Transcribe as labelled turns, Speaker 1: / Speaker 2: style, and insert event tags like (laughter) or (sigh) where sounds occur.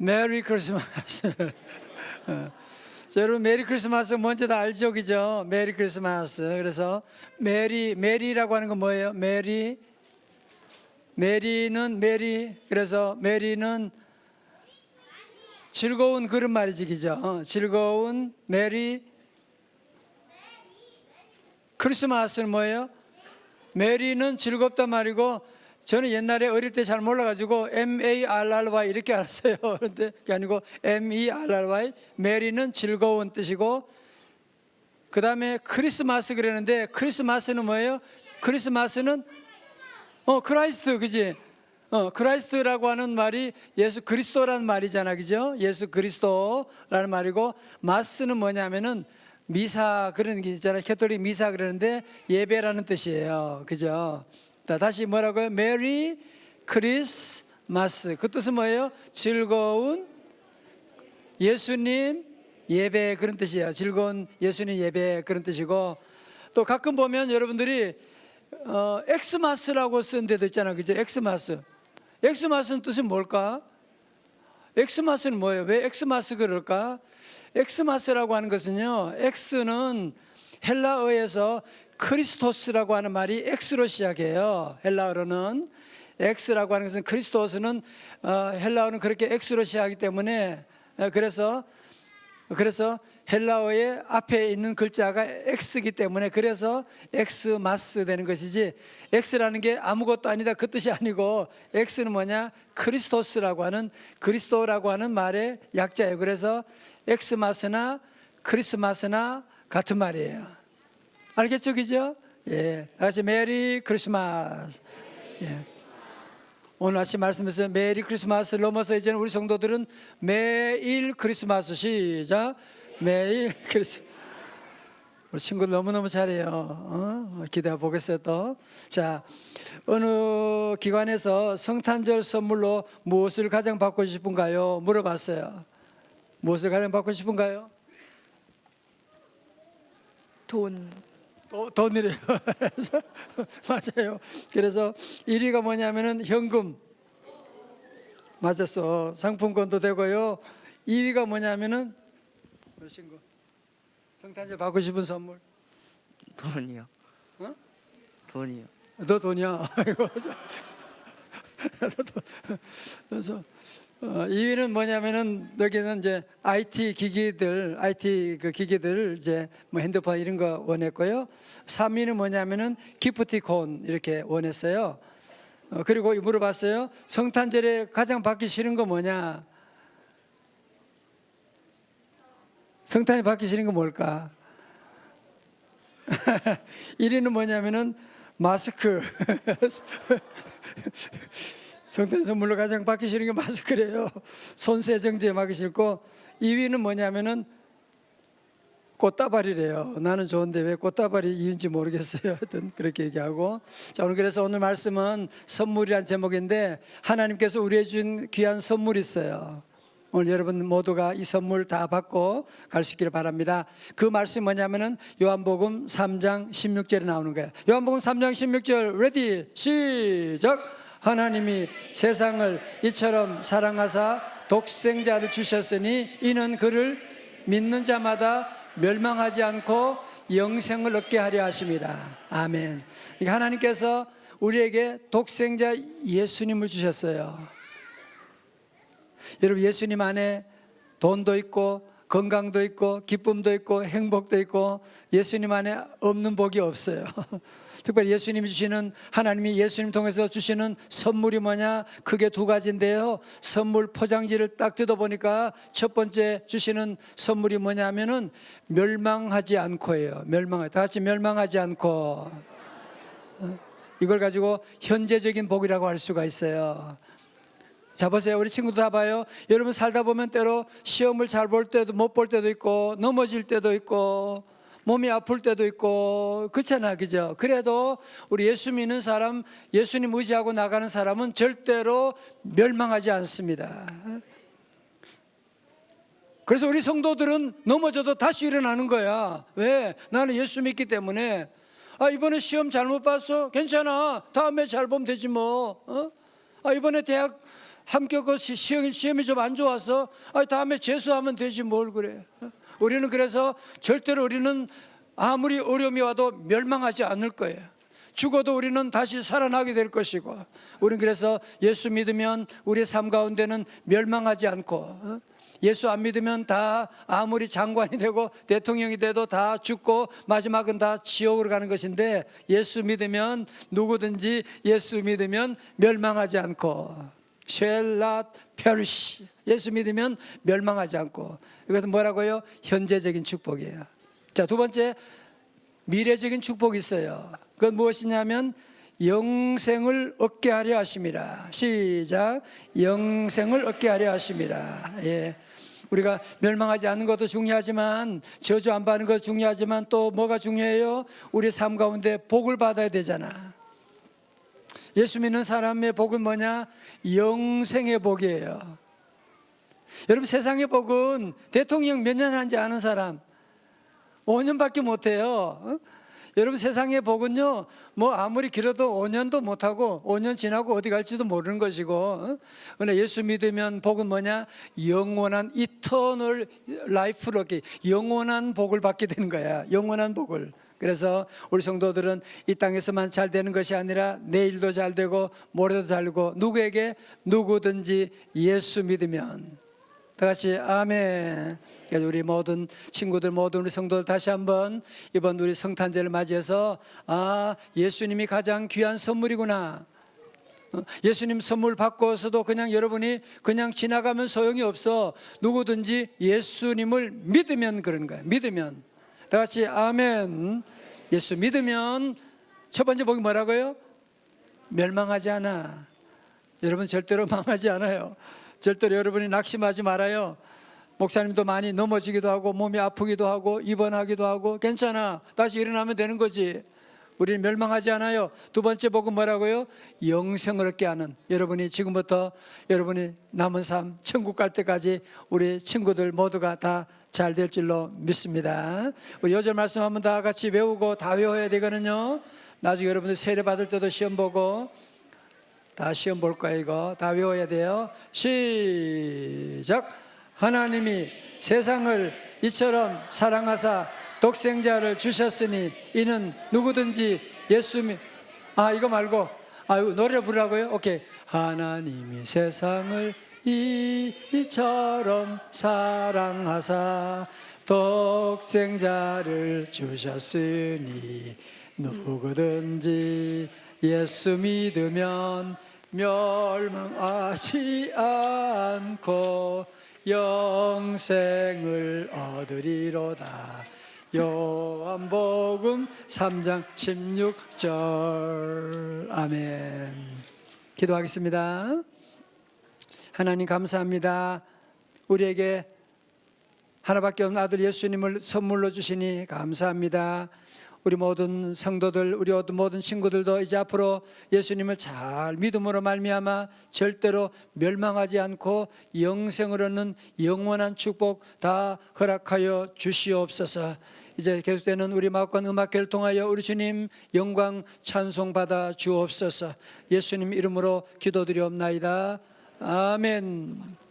Speaker 1: 메리 크리스마스. (laughs) 어. 자, 여러분 메리 크리스마스 뭔지 다 알죠, 그죠? 메리 크리스마스. 그래서 메리 메리라고 하는 건 뭐예요? 메리 메리는 메리 그래서 메리는 즐거운 그런 말이지, 그죠? 어, 즐거운 메리 크리스마스는 뭐예요? 메리는 즐겁단 말이고 저는 옛날에 어릴 때 잘 몰라가지고 M A R R Y 이렇게 알았어요. (laughs) 그런데 그게 아니고 M E R R Y 메리는 즐거운 뜻이고 그 다음에 크리스마스 그러는데 크리스마스는 뭐예요? 크리스마스는 어 크라이스트 그지? 어 크라이스트라고 하는 말이 예수 그리스도라는 말이잖아, 그죠? 예수 그리스도라는 말이고 마스는 뭐냐면은 미사 그런 게 있잖아요. 캐톨릭 미사 그러는데 예배라는 뜻이에요, 그죠? 자, 다시 뭐라고요? 메리 크리스마스 그 뜻은 뭐예요? 즐거운 예수님 예배 그런 뜻이에요. 즐거운 예수님 예배 그런 뜻이고 또 가끔 보면 여러분들이 어, 엑스마스라고 쓴 데도 있잖아요. 그죠? 엑스마스. 엑스마스는 뜻은 뭘까? 엑스마스는 뭐예요? 왜 엑스마스 그럴까? 엑스마스라고 하는 것은요. 엑스는 헬라어에서 크리스토스라고 하는 말이 엑스로 시작해요. 헬라어로는 엑스라고 하는 것은 크리스토스는 어, 헬라어는 그렇게 엑스로 시작하기 때문에 어, 그래서 그래서 헬라어의 앞에 있는 글자가 X이기 때문에 그래서 엑스마스 되는 것이지 X라는 게 아무것도 아니다 그 뜻이 아니고 X는 뭐냐 크리스토스라고 하는 그리스도라고 하는 말의 약자예요. 그래서 엑스마스나 크리스마스나 같은 말이에요. 알겠죠, 그죠? 예, 다 같이 메리 크리스마스. 예. 오늘 아침 말씀에서 메리 크리스마스를 넘어서 이제는 우리 성도들은 매일 크리스마스 시작 매일 (laughs) 크리스 우리 친구들 너무너무 잘해요 어? 기대해 보겠어요 또 자 어느 기관에서 성탄절 선물로 무엇을 가장 받고 싶은가요 물어봤어요 무엇을 가장 받고 싶은가요
Speaker 2: 돈.
Speaker 1: 또 돈이래요. 그래서 맞아요. 그래서 1위가 뭐냐면은 현금. 맞았어. 상품권도 되고요. 2위가 뭐냐면은 우리 친구 성탄절 받고 싶은 선물.
Speaker 3: 돈이요.
Speaker 1: 어?
Speaker 3: 돈이요.
Speaker 1: 너 돈이야. (laughs) 돈. (laughs) 그래서 어, 2위는 뭐냐면은 여기는 이제 IT 기기들, IT 그 기기들 이제 뭐 핸드폰 이런 거 원했고요. 3위는 뭐냐면은 기프티콘 이렇게 원했어요. 어, 그리고 물어봤어요. 성탄절에 가장 받기 싫은 거 뭐냐? 성탄에 받기 싫은 거 뭘까? (laughs) 1위는 뭐냐면은 마스크. (laughs) (laughs) 성탄 선물로 가장 받기 싫은 게 마스크래요. 손 세정제 받기 싫고 2위는 뭐냐면은 꽃다발이래요. 나는 좋은데 왜 꽃다발이 이유인지 모르겠어요. 하여튼 그렇게 얘기하고 자 오늘 그래서 오늘 말씀은 선물이란 제목인데 하나님께서 우리에게 준 귀한 선물이 있어요. 오늘 여러분 모두가 이 선물 다 받고 갈 수 있기를 바랍니다. 그 말씀이 뭐냐면은 요한복음 3장 16절에 나오는 거예요. 요한복음 3장 16절 레디 시작 하나님이 세상을 이처럼 사랑하사 독생자를 주셨으니 이는 그를 믿는 자마다 멸망하지 않고 영생을 얻게 하려 하십니다. 아멘. 그러니까 하나님께서 우리에게 독생자 예수님을 주셨어요. 여러분 예수님 안에 돈도 있고 건강도 있고 기쁨도 있고 행복도 있고 예수님 안에 없는 복이 없어요. (laughs) 특별히 예수님이 주시는 하나님이 예수님 통해서 주시는 선물이 뭐냐? 크게 두 가지인데요. 선물 포장지를 딱 뜯어 보니까 첫 번째 주시는 선물이 뭐냐면은 멸망하지 않고예요. 멸망하지 다 같이 멸망하지 않고 어? 이걸 가지고 현재적인 복이라고 할 수가 있어요. 자 보세요. 우리 친구들 다 봐요. 여러분 살다 보면 때로 시험을 잘 볼 때도 못 볼 때도 있고 넘어질 때도 있고 몸이 아플 때도 있고 그렇잖아 그죠? 그래도 우리 예수 믿는 사람 예수님 의지하고 나가는 사람은 절대로 멸망하지 않습니다. 그래서 우리 성도들은 넘어져도 다시 일어나는 거야. 왜? 나는 예수 믿기 때문에. 아 이번에 시험 잘못 봤어? 괜찮아. 다음에 잘 보면 되지 뭐. 어? 아 이번에 대학 합격고 시- 시험, 시험이 좀 안 좋아서 아, 다음에 재수하면 되지 뭘 그래. 어? 우리는 그래서 절대로 우리는 아무리 어려움이 와도 멸망하지 않을 거예요. 죽어도 우리는 다시 살아나게 될 것이고 우리는 그래서 예수 믿으면 우리 삶 가운데는 멸망하지 않고 어? 예수 안 믿으면 다 아무리 장관이 되고 대통령이 돼도 다 죽고 마지막은 다 지옥으로 가는 것인데 예수 믿으면 누구든지 예수 믿으면 멸망하지 않고 not perish 예수 믿으면 멸망하지 않고 이것은 뭐라고요? 현재적인 축복이에요. 자, 두 번째 미래적인 축복이 있어요. 그건 무엇이냐면 영생을 얻게 하려 하심이라. 시작. 영생을 얻게 하려 하심이라. 예. 우리가 멸망하지 않는 것도 중요하지만 저주 안 받는 것도 중요하지만 또 뭐가 중요해요? 우리 삶 가운데 복을 받아야 되잖아. 예수 믿는 사람의 복은 뭐냐? 영생의 복이에요. 여러분 세상의 복은 대통령 몇 년 한지 아는 사람 5년밖에 못 해요. 어? 여러분 세상의 복은요, 뭐 아무리 길어도 5년도 못 하고 5년 지나고 어디 갈지도 모르는 것이고, 어? 그러나 예수 믿으면 복은 뭐냐? 영원한 이터널 라이프로 영원한 복을 받게 되는 거야. 영원한 복을. 그래서 우리 성도들은 이 땅에서만 잘 되는 것이 아니라 내일도 잘 되고 모레도 잘 되고 누구에게 누구든지 예수 믿으면 다 같이 아멘. 우리 모든 친구들 모든 우리 성도들 다시 한번 이번 우리 성탄절을 맞이해서 아 예수님이 가장 귀한 선물이구나. 어, 예수님 선물 받고서도 그냥 여러분이 그냥 지나가면 소용이 없어. 누구든지 예수님을 믿으면 그런 거야. 믿으면. 다 같이 아멘. 예수 믿으면 첫 번째 복이 뭐라고요? 멸망하지 않아. 여러분 절대로 (laughs) 망하지 않아요. 절대로 여러분이 낙심하지 말아요. 목사님도 많이 넘어지기도 하고 몸이 아프기도 하고 입원하기도 하고 괜찮아. 다시 일어나면 되는 거지. 우리는 멸망하지 않아요. 두 번째 복은 뭐라고요? 영생을 얻게 하는 여러분이 지금부터 여러분이 남은 삶 천국 갈 때까지 우리 친구들 모두가 다 잘 될 줄로 믿습니다. 우리 요절 말씀 한번 다 같이 외우고 다 외워야 되거든요. 나중에 여러분들 세례 받을 때도 시험 보고 다 시험 볼 거야 이거 다 외워야 돼요. 시작. 하나님이 세상을 이처럼 사랑하사 독생자를 주셨으니 이는 누구든지 예수 믿. 아 이거 말고 아 이거 노래 부르라고요? 오케이. 하나님이 세상을 이처럼 사랑하사 독생자를 주셨으니 누구든지 예수 믿으면 멸망하지 않고 영생을 얻으리로다. 요한복음 3장 16절 아멘. 기도하겠습니다. 하나님 감사합니다. 우리에게 하나밖에 없는 아들 예수님을 선물로 주시니 감사합니다. 우리 모든 성도들, 우리 모든 친구들도 이제 앞으로 예수님을 잘 믿음으로 말미암아 절대로 멸망하지 않고 영생을 얻는 영원한 축복 다 허락하여 주시옵소서. 이제 계속되는 우리 마음과 음악회를 통하여 우리 주님 영광 찬송 받아 주옵소서. 예수님 이름으로 기도드리옵나이다. 아멘.